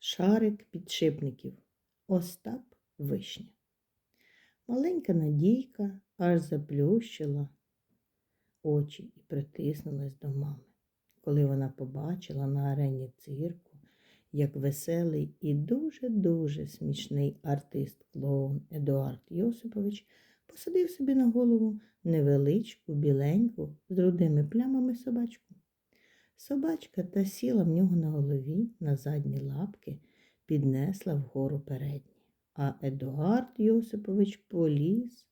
Шарик підшипників. Остап Вишня. Маленька Надійка аж заплющила очі і притиснулась до мами, коли вона побачила на арені цирку, як веселий і дуже-дуже смішний артист-клоун Едуард Йосипович посадив собі на голову невеличку, біленьку, з рудими плямами собачку. Собачка та сіла в нього на голові на задні лапки, піднесла вгору передні. А Едуард Йосипович поліз,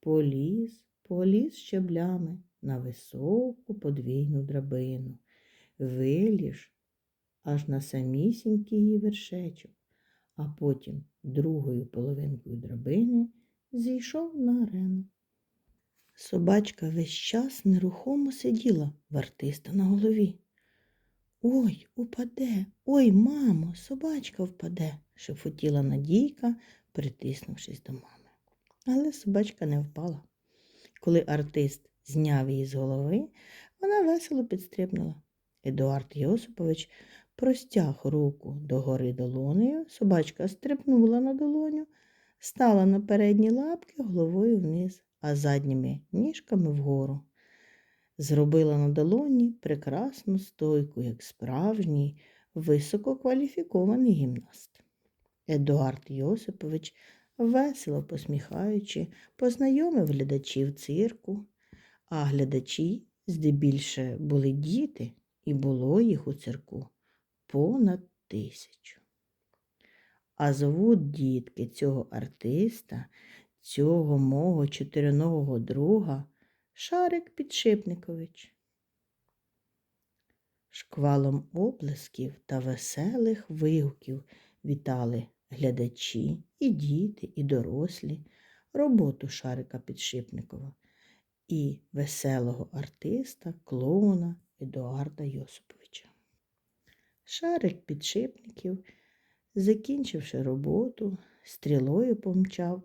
поліз, поліз щеблями на високу подвійну драбину, виліж аж на самісінький її вершечок, а потім другою половинкою драбини зійшов на арену. Собачка весь час нерухомо сиділа в артиста на голові. Ой, упаде, ой, мамо, собачка впаде, шепотіла Надійка, притиснувшись до мами. Але собачка не впала. Коли артист зняв її з голови, вона весело підстрибнула. Едуард Йосипович простяг руку догори долонею, собачка стрибнула на долоню, стала на передні лапки головою вниз, а задніми ніжками вгору зробила на долоні прекрасну стойку, як справжній висококваліфікований гімнаст. Едуард Йосипович, весело посміхаючи, познайомив глядачів цирку, а глядачі здебільше були діти, і було їх у цирку понад тисячу. А звуть дітки цього артиста, цього мого чотириногого друга Шарик Підшипникович. Шквалом оплесків та веселих вигуків вітали глядачі, і діти, і дорослі, роботу Шарика Підшипникова і веселого артиста, клоуна Едуарда Йосиповича. Шарик Підшипників, закінчивши роботу, стрілою помчав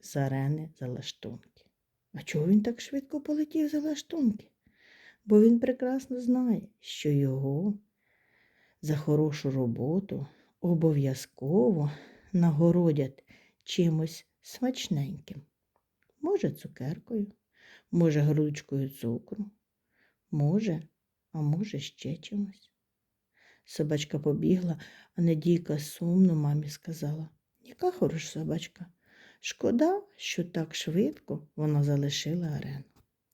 з арени за лаштунки. А чого він так швидко полетів за лаштунки? Бо він прекрасно знає, що його за хорошу роботу обов'язково нагородять чимось смачненьким. Може, цукеркою, може, грудочкою цукру, може, а може, ще чимось. Собачка побігла, а Надійка сумно мамі сказала, яка хороша собачка. Шкода, що так швидко вона залишила арену.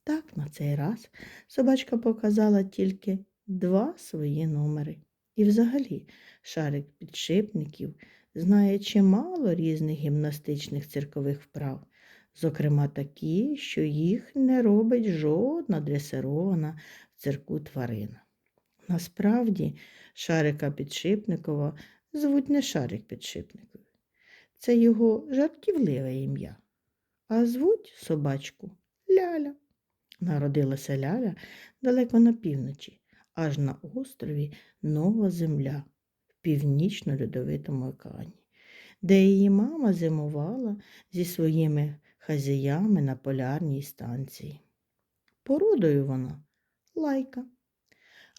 Так, на цей раз собачка показала тільки два свої номери. І взагалі шарик підшипників знає чимало різних гімнастичних циркових вправ, зокрема такі, що їх не робить жодна дресирована в цирку тварина. Насправді, шарика підшипникова звуть не шарик підшипниковий. Це його жартівливе ім'я. А звуть собачку Ляля. Народилася Ляля далеко на півночі, аж на острові Нова Земля в північно-льодовитому океані, де її мама зимувала зі своїми хазяями на полярній станції. Породою вона лайка.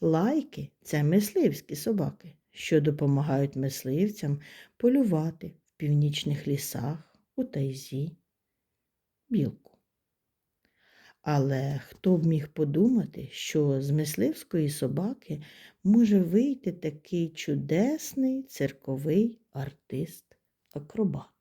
Лайки це мисливські собаки, що допомагають мисливцям полювати північних лісах, у тайзі, білку. Але хто б міг подумати, що з мисливської собаки може вийти такий чудесний цирковий артист-акробат?